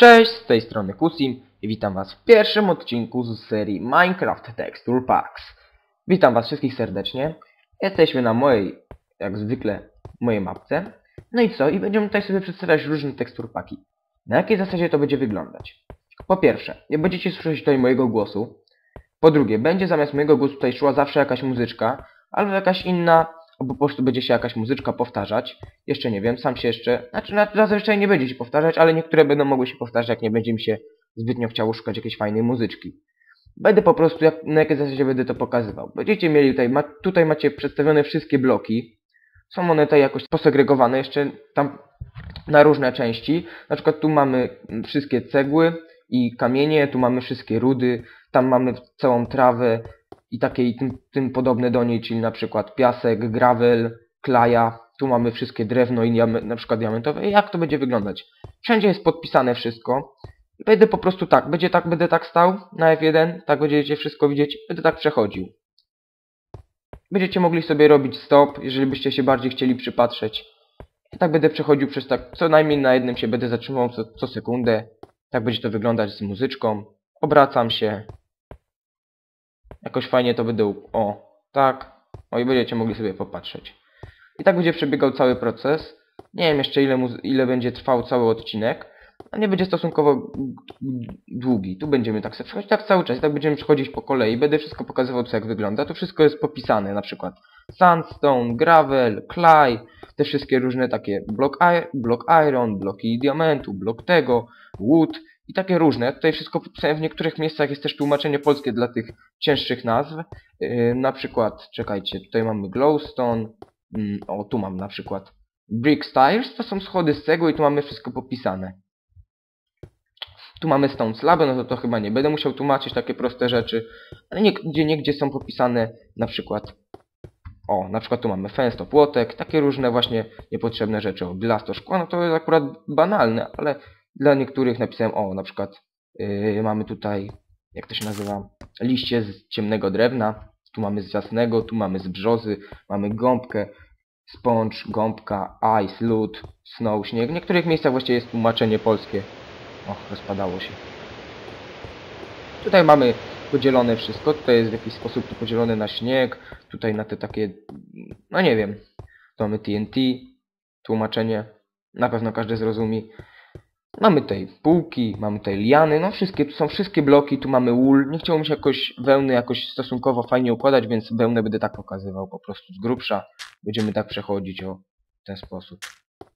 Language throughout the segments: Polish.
Cześć, z tej strony Kusim i witam was w pierwszym odcinku z serii Minecraft Texture Packs. Witam was wszystkich serdecznie. Jesteśmy na mojej, jak zwykle, mojej mapce. No i co? I będziemy tutaj sobie przedstawiać różne tekstur paki. Na jakiej zasadzie to będzie wyglądać? Po pierwsze, nie będziecie słyszeć tutaj mojego głosu. Po drugie, będzie zamiast mojego głosu tutaj szła zawsze jakaś muzyczka, albo jakaś inna, albo po prostu będzie się jakaś muzyczka powtarzać. Jeszcze nie wiem, sam się jeszcze... Znaczy, na, zazwyczaj nie będzie się powtarzać, ale niektóre będą mogły się powtarzać, jak nie będzie mi się zbytnio chciało szukać jakiejś fajnej muzyczki. Będę po prostu, jak, na jakiej zasadzie będę to pokazywał. Będziecie mieli tutaj, ma, tutaj macie przedstawione wszystkie bloki. Są one tutaj jakoś posegregowane jeszcze tam na różne części. Na przykład tu mamy wszystkie cegły i kamienie, tu mamy wszystkie rudy, tam mamy całą trawę i takie i tym, tym podobne do niej, czyli na przykład piasek, gravel, klaja. Tu mamy wszystkie drewno i na przykład diamentowe. Jak to będzie wyglądać? Wszędzie jest podpisane wszystko. Będę po prostu tak, będzie tak, będę tak stał na F1, tak będziecie wszystko widzieć, będę tak przechodził. Będziecie mogli sobie robić stop, jeżeli byście się bardziej chcieli przypatrzeć. Tak będę przechodził przez tak, co najmniej na jednym się będę zatrzymał co, co sekundę. Tak będzie to wyglądać z muzyczką. Obracam się. Jakoś fajnie to będę, o, tak. O i będziecie mogli sobie popatrzeć. I tak będzie przebiegał cały proces. Nie wiem jeszcze ile, ile będzie trwał cały odcinek a nie będzie stosunkowo długi. Tu będziemy tak sobie przechodzić, tak cały czas, tak będziemy przechodzić po kolei. Będę wszystko pokazywał, co jak wygląda. To wszystko jest popisane, na przykład sandstone, gravel, clay, te wszystkie różne takie block, block iron, bloki diamentu, blok tego, wood i takie różne. Tutaj wszystko popisane, w niektórych miejscach jest też tłumaczenie polskie dla tych cięższych nazw. Yy, na przykład, czekajcie, tutaj mamy glowstone, yy, o tu mam na przykład brick styles, to są schody z cegły i tu mamy wszystko popisane. Tu mamy stone slabę, no to to chyba nie będę musiał tłumaczyć takie proste rzeczy, ale gdzie niegdzie są popisane na przykład o, na przykład tu mamy fence to płotek, takie różne właśnie niepotrzebne rzeczy, o glass to szkło, no to jest akurat banalne, ale dla niektórych napisałem, o, na przykład yy, mamy tutaj, jak to się nazywa, liście z ciemnego drewna, tu mamy z jasnego, tu mamy z brzozy, mamy gąbkę, sponge, gąbka, ice, lód, snow, śnieg. W niektórych miejscach właściwie jest tłumaczenie polskie Och, rozpadało się. Tutaj mamy podzielone wszystko. Tutaj jest w jakiś sposób tu podzielone na śnieg. Tutaj na te takie... No nie wiem. Tu mamy TNT. Tłumaczenie. Na pewno każdy zrozumie. Mamy tutaj półki, mamy tutaj liany, no wszystkie, tu są wszystkie bloki, tu mamy wool. Nie chciało mi się jakoś wełny jakoś stosunkowo fajnie układać, więc wełnę będę tak pokazywał, po prostu z grubsza. Będziemy tak przechodzić o ten sposób.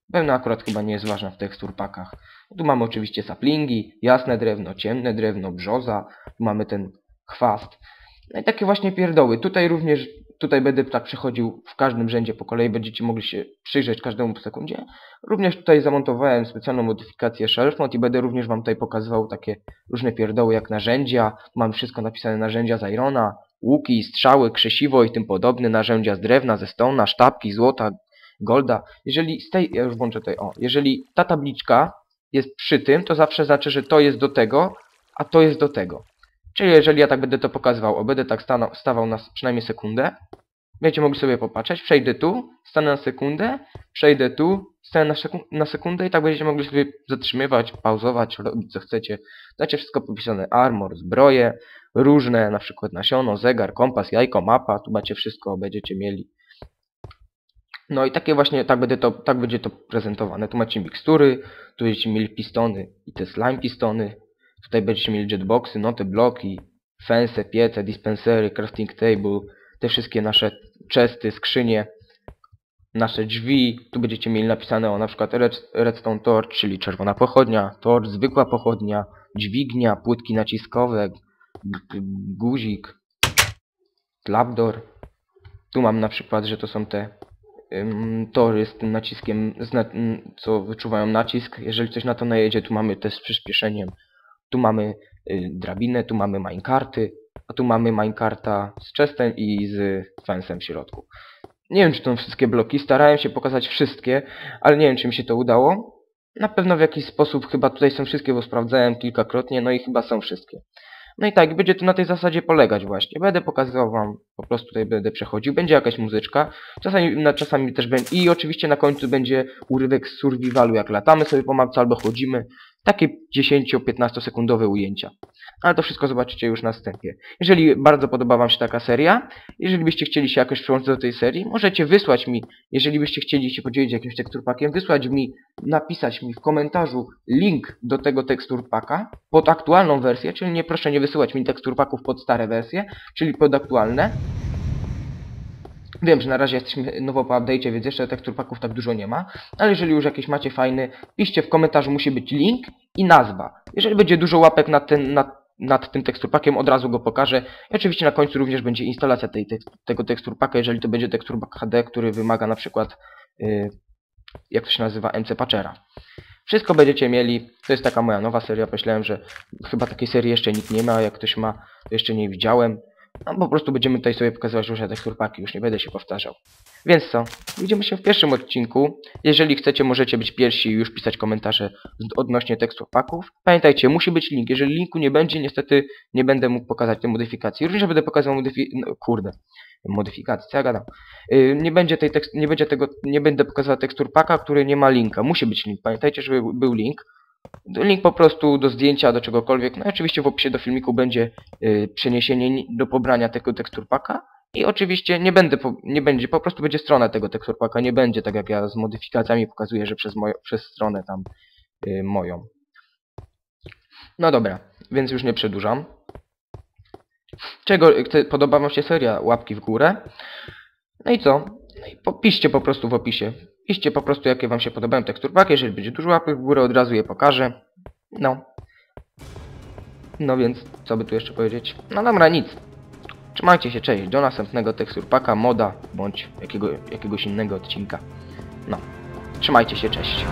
Wełna akurat chyba nie jest ważna w teksturpakach. Tu mamy oczywiście saplingi, jasne drewno, ciemne drewno, brzoza. Tu mamy ten chwast. No i takie właśnie pierdoły. Tutaj również, tutaj będę tak przechodził w każdym rzędzie po kolei. Będziecie mogli się przyjrzeć każdemu po sekundzie. Również tutaj zamontowałem specjalną modyfikację Shelf Mode i będę również Wam tutaj pokazywał takie różne pierdoły jak narzędzia. Tu mamy wszystko napisane narzędzia z Irona, łuki, strzały, krzesiwo i tym podobne narzędzia z drewna, ze stona, sztabki, złota, golda. Jeżeli z tej, ja już włączę tutaj, o, jeżeli ta tabliczka jest przy tym, to zawsze znaczy, że to jest do tego, a to jest do tego. Czyli jeżeli ja tak będę to pokazywał, będę tak stanął, stawał na przynajmniej sekundę, będziecie mogli sobie popatrzeć, przejdę tu, stanę na sekundę, przejdę tu, stanę na, sekundę, na sekundę i tak będziecie mogli sobie zatrzymywać, pauzować, robić co chcecie. Dacie wszystko popisane, armor, zbroje, różne, na przykład nasiono, zegar, kompas, jajko, mapa, tu macie wszystko, będziecie mieli. No i takie właśnie, tak będzie to, tak będzie to prezentowane. Tu macie mikstury, tu będziecie mieli pistony i te slime pistony. Tutaj będziecie mieli jetboxy, no te bloki, fence, piece, dispensery, crafting table, te wszystkie nasze chesty, skrzynie, nasze drzwi. Tu będziecie mieli napisane o na przykład redstone torch, czyli czerwona pochodnia, torch, zwykła pochodnia, dźwignia, płytki naciskowe, guzik, trapdoor. Tu mam na przykład, że to są te tory z tym naciskiem, co wyczuwają nacisk. Jeżeli coś na to najedzie, tu mamy te z przyspieszeniem. Tu mamy y, drabinę, tu mamy minecarty, a tu mamy minecarta z chestem i z fensem w środku. Nie wiem, czy to wszystkie bloki. Starałem się pokazać wszystkie, ale nie wiem, czy mi się to udało. Na pewno w jakiś sposób chyba tutaj są wszystkie, bo sprawdzałem kilkakrotnie, no i chyba są wszystkie. No i tak, będzie to na tej zasadzie polegać właśnie. Będę pokazywał wam, po prostu tutaj będę przechodził, będzie jakaś muzyczka, czasami, na, czasami też będzie, i oczywiście na końcu będzie urywek z survivalu, jak latamy sobie po mapce albo chodzimy, takie 10-15 sekundowe ujęcia. Ale to wszystko zobaczycie już na wstępie. Jeżeli bardzo podoba Wam się taka seria, jeżeli byście chcieli się jakoś przyłączyć do tej serii, możecie wysłać mi, jeżeli byście chcieli się podzielić jakimś teksturpakiem, wysłać mi, napisać mi w komentarzu link do tego teksturpaka pod aktualną wersję, czyli nie proszę nie wysyłać mi teksturpaków pod stare wersje, czyli pod aktualne. Wiem, że na razie jesteśmy nowo po update'cie, więc jeszcze teksturpaków tak dużo nie ma, ale jeżeli już jakieś macie fajny, piszcie w komentarzu, musi być link i nazwa. Jeżeli będzie dużo łapek nad, ten, nad, nad tym teksturpakiem, od razu go pokażę. I oczywiście na końcu również będzie instalacja tej, tekst, tego teksturpaka, jeżeli to będzie teksturpak HD, który wymaga na przykład, yy, jak to się nazywa, MC Patchera. Wszystko będziecie mieli, to jest taka moja nowa seria, myślałem, że chyba takiej serii jeszcze nikt nie ma, jak ktoś ma, to jeszcze nie widziałem. No po prostu będziemy tutaj sobie pokazywać różne teksturpaki, już nie będę się powtarzał. Więc co, widzimy się w pierwszym odcinku. Jeżeli chcecie, możecie być pierwsi i już pisać komentarze odnośnie teksturpaków. Pamiętajcie, musi być link. Jeżeli linku nie będzie, niestety nie będę mógł pokazać tej modyfikacji. Również będę pokazywał modyfikację, no, kurde, modyfikacji, co ja gadam. Yy, nie będzie tej tekst, nie będzie tego, nie będę pokazywał teksturpaka, który nie ma linka. Musi być link. Pamiętajcie, żeby był link. Link po prostu do zdjęcia, do czegokolwiek. No i oczywiście w opisie do filmiku będzie yy, przeniesienie do pobrania tego teksturpaka. I oczywiście nie, będę nie będzie, po prostu będzie strona tego teksturpaka, nie będzie tak jak ja z modyfikacjami pokazuję, że przez, mojo, przez stronę tam yy, moją. No dobra, więc już nie przedłużam. Czego podoba Wam się seria? Łapki w górę. No i co? No i po prostu w opisie. Iście po prostu jakie wam się podobają teksturpaki, jeżeli będzie dużo łapek w górę od razu je pokażę. No. No więc, co by tu jeszcze powiedzieć? No dobra, nic. Trzymajcie się, cześć, do następnego teksturpaka, moda, bądź jakiego, jakiegoś innego odcinka. No. Trzymajcie się, cześć.